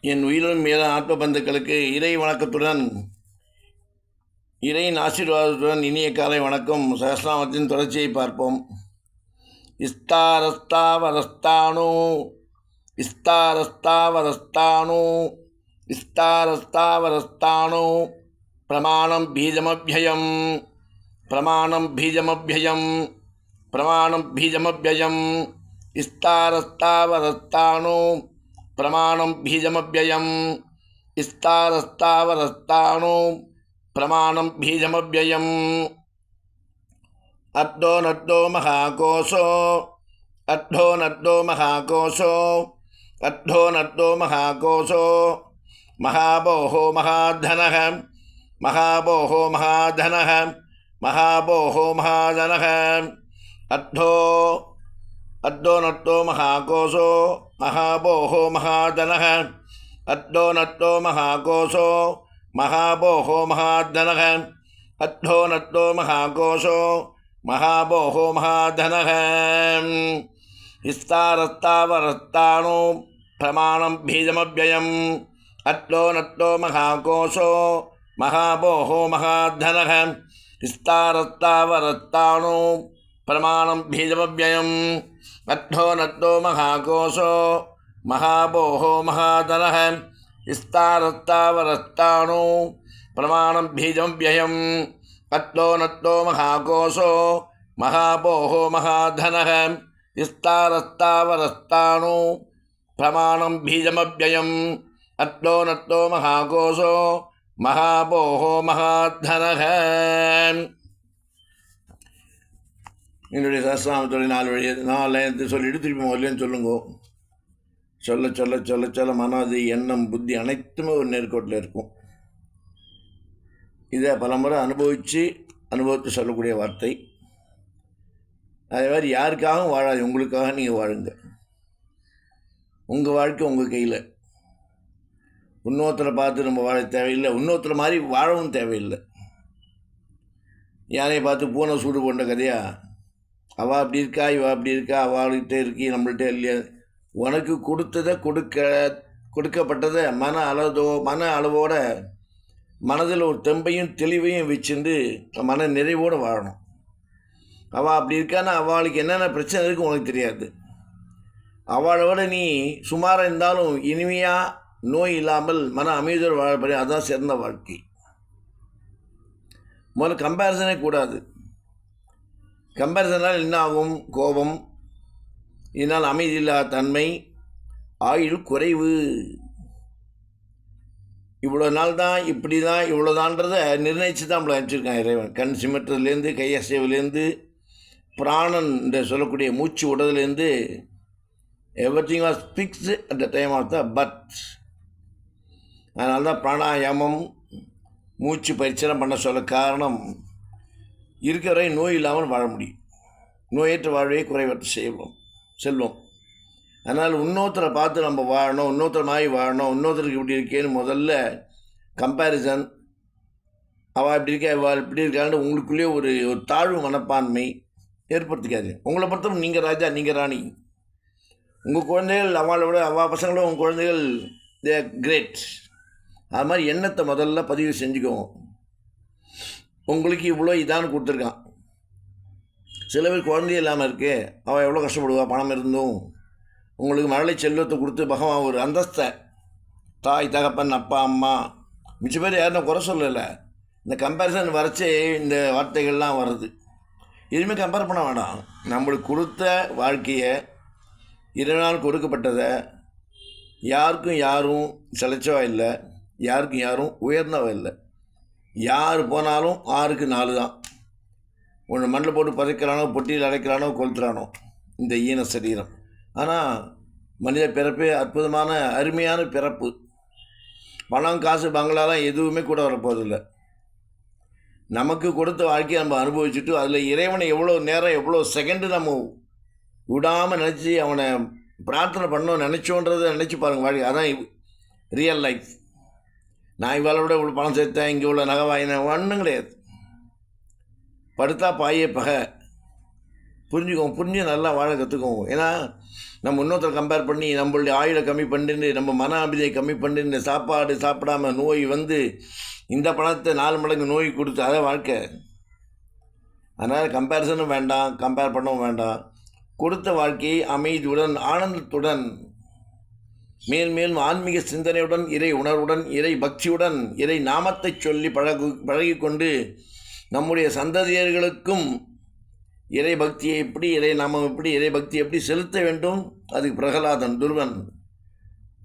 என் உயிரினும் மேல ஆத்ம பந்துக்களுக்கு இறை வணக்கத்துடன் இறையின் ஆசீர்வாதத்துடன் இனிய காலை வணக்கம். சகஸ்நாமத்தின் தொடர்ச்சியை பார்ப்போம். இஸ்தாரஸ்தாவரஸ்தானு இஸ்தாரஸ்தாவரஸ்தானு இஸ்தாரஸ்தாவரஸ்தானு. பிரமாணம் பீஜமபியம் பிரமாணம் பீஜமபியம் பிரமாணம் பீஜமபியம் இஸ்தாரஸ்தாவரஸ்தானு प्रमाण बीजमव्ययम। इस्तारस्तावरस्ताणु प्रमाण बीजमव्ययम। अद्दो नद्दो महाकोशो। अद्धो नद्दो महाकोशो। अद्धो नद्दो महाकोशो। महाबोहो महाधन। महाबोहो महाधन। महाबोहो महाधन। अद्धो अद्धो नद्दो महाकोशो। महाबोहो महादन अद्दो नो महाकोशो महाबोहो महादन अद्धो नो महाकोशो महाभोहो महाधनः हिस्तारत्तावरत्ताणो प्रमाणं बीजमव्ययम् अत्लो नो महाकोशो महाभोहो महाधनः हिस्तारत्तावरत्ताणो प्रमाणं बीजमव्ययम् नद्धो नो महाकोशो, महाबोहो महाधनः स्वरस्ताणु प्रमाण बीजम व्यय। नत्तो नत्तो महाकोशो, महाबोहो, महाधनः प्रमाण बीजम व्यय अत्तो नत्तो महाकोशो, महाबोहो, महाधन। என்னுடைய சஸ்நாமத்துடைய நாலு வழி நாலு சொல்லிட்டு திருப்பி முதலேன்னு சொல்லுங்க. சொல்ல சொல்ல சொல்ல சொல்ல மனது எண்ணம் புத்தி அனைத்துமே ஒரு நேர்கோட்டில் இருக்கும். இதை பலமுறை அனுபவித்து அனுபவித்து சொல்லக்கூடிய வார்த்தை. அதே மாதிரி யாருக்காகவும் வாழாது உங்களுக்காக நீங்கள் வாழுங்க. உங்கள் வாழ்க்கை உங்கள் கையில். இன்னொருத்தரை பார்த்து நம்ம வாழ தேவையில்லை இன்னொருத்தர் மாதிரி வாழவும் தேவையில்லை. யாரையும் பார்த்து பூனை சூடு போன்ற கதையா? அவள் அப்படி இருக்கா இவள் அப்படி இருக்கா அவள்கிட்ட இருக்கி நம்மள்கிட்ட இல்லையா? உனக்கு கொடுத்ததை கொடுக்க கொடுக்கப்பட்டதை மன அளதோ மன அளவோட மனதில் ஒரு தெம்பையும் தெளிவையும் வச்சுட்டு மன நிறைவோடு வாழணும். அவள் அப்படி இருக்கான்னா அவளுக்கு என்னென்ன பிரச்சனை இருக்குது உனக்கு தெரியாது. அவளோட நீ சுமாராக இருந்தாலும் இனிமையாக நோய் இல்லாமல் மன அமைதியோடு வாழப்படி அதுதான் சிறந்த வாழ்க்கை. முதல்ல கம்பேரிசனே கூடாது. கம்பேரிசனால் என்ன ஆகும் கோபம். இதனால் அமைதியில்லா தன்மை. ஆயுள் குறைவு. இவ்வளோ நாள் தான் இப்படி தான் இவ்வளோதான்றதை நிர்ணயித்து தான் நம்மளை அனுப்பிச்சிருக்கான் இறைவன். கண் சிமட்டுறதுலேருந்து கையசைவுலேருந்து பிராணன் என்று சொல்லக்கூடிய மூச்சு விடுறதுலேருந்து everything was fixed at the time of the birth அதனால தான் பிராணாயாமம் மூச்சு பயிற்சியெல்லாம் பண்ண சொல்ல காரணம். இருக்கிற வரை நோய் இல்லாமல் வாழ முடியும். நோயற்ற வாழ்வே குறைவற்ற செய்வோம் செல்வோம். அதனால் இன்னொருத்தரை பார்த்து நம்ம வாழணும் இன்னொருத்தர் மாதிரி வாழணும் இன்னொருத்தருக்கு இப்படி இருக்கேன்னு முதல்ல கம்பேரிசன் அவள் இப்படி இருக்கா இவள் இப்படி இருக்கான்னு உங்களுக்குள்ளேயே ஒரு ஒரு தாழ்வு மனப்பான்மை ஏற்படுத்திக்காது உங்களை பொறுத்தவரை நீங்கள் ராஜா நீங்கள் ராணி. உங்கள் குழந்தைகள் அவளை விட அவள் பசங்களும் உங்கள் குழந்தைகள் தே கிரேட் அது மாதிரி எண்ணத்தை முதல்ல பதிவு செஞ்சுக்குவோம் உங்களுக்கு இவ்வளோ இதான்னு கொடுத்துருக்கான். சில பேர் குழந்தையே இல்லாமல் இருக்கு அவள் எவ்வளோ கஷ்டப்படுவா? பணம் இருந்தும். உங்களுக்கு மழலை செல்வத்தை கொடுத்து பகவான் ஒரு அந்தஸ்தை. தாய் தகப்பன் அப்பா அம்மா. மிச்ச பேர் யாரும் குறை சொல்லலை. இந்த கம்பேரிசன் வரைச்சே இந்த வார்த்தைகள்லாம் வருது. எதுவுமே கம்பேர் பண்ண வேண்டாம் நம்மளுக்கு கொடுத்த வாழ்க்கையை இறைவனால் கொடுக்கப்பட்டதை யாருக்கும் யாரும் செலச்சவா இல்லை யாருக்கும் யாரும் உயர்ந்தவா இல்லை. யார் போனாலும் ஆறுக்கு நாலு தான். ஒன்று மண்ணில் போட்டு பதைக்கிறானோ பொட்டியில் அடைக்கிறானோ கொளுத்துறானோ இந்த ஈன சரீரம். ஆனால் மனித பிறப்பே அற்புதமான அருமையான பிறப்பு. பணம் காசு பங்களாலாம் எதுவுமே கூட வரப்போதில்லை நமக்கு கொடுத்த வாழ்க்கையை நம்ம அனுபவிச்சுட்டு அதில் இறைவனை எவ்வளோ நேரம் எவ்வளோ செகண்டு நம்ம விடாமல் நினச்சி அவனை பிரார்த்தனை பண்ணோம் நினச்சோன்றதை நினச்சி பாருங்கள் வாழ்க்கை. அதான் ரியல் லைஃப் நான் இவ்வளோ விட இவ்வளோ பணம் சேர்த்தேன் இங்கே உள்ள நகை வாங்கினேன் ஒன்றும் கிடையாது. படுத்தா பாயே பகை. புரிஞ்சுக்கோங்க புரிஞ்சு நல்லா வாழ கற்றுக்கோங்க ஏன்னா நம்ம இன்னொருத்தரை கம்பேர் பண்ணி நம்மளுடைய ஆயுளை கம்மி பண்ணிட்டு நம்ம மன அமைதியை கம்மி பண்ணிட்டு சாப்பாடு சாப்பிடாம நோய் வந்து இந்த பணத்தை நாலு மடங்கு நோய் கொடுத்து அதான் வாழ்க்கை. அதனால் கம்பேரிசனும் வேண்டாம் கம்பேர் பண்ணவும் வேண்டாம். கொடுத்த வாழ்க்கையை அமைதியுடன் ஆனந்தத்துடன் மேல் மேலும் ஆன்மீக சிந்தனையுடன் இறை உணர்வுடன் இறை பக்தியுடன் இறை நாமத்தை சொல்லி பழகு பழகிக்கொண்டு நம்முடைய சந்ததியர்களுக்கும் இறை பக்தியை எப்படி இறை நாமம் எப்படி இறை பக்தி எப்படி செலுத்த வேண்டும்? அதுக்கு பிரகலாதன் துருவன்.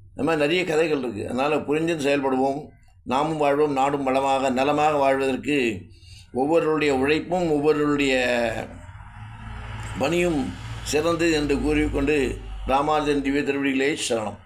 இந்த மாதிரி நிறைய கதைகள் இருக்குது அதனால் புரிஞ்சு செயல்படுவோம். நாமும் வாழ்வோம் நாடும் வளமாக நலமாக வாழ்வதற்கு ஒவ்வொருடைய உழைப்பும் ஒவ்வொருடைய பணியும் சிறந்தது என்று கூறிக்கொண்டு ராமானுஜன் திவ்ய திருவடிகளே சரணம்.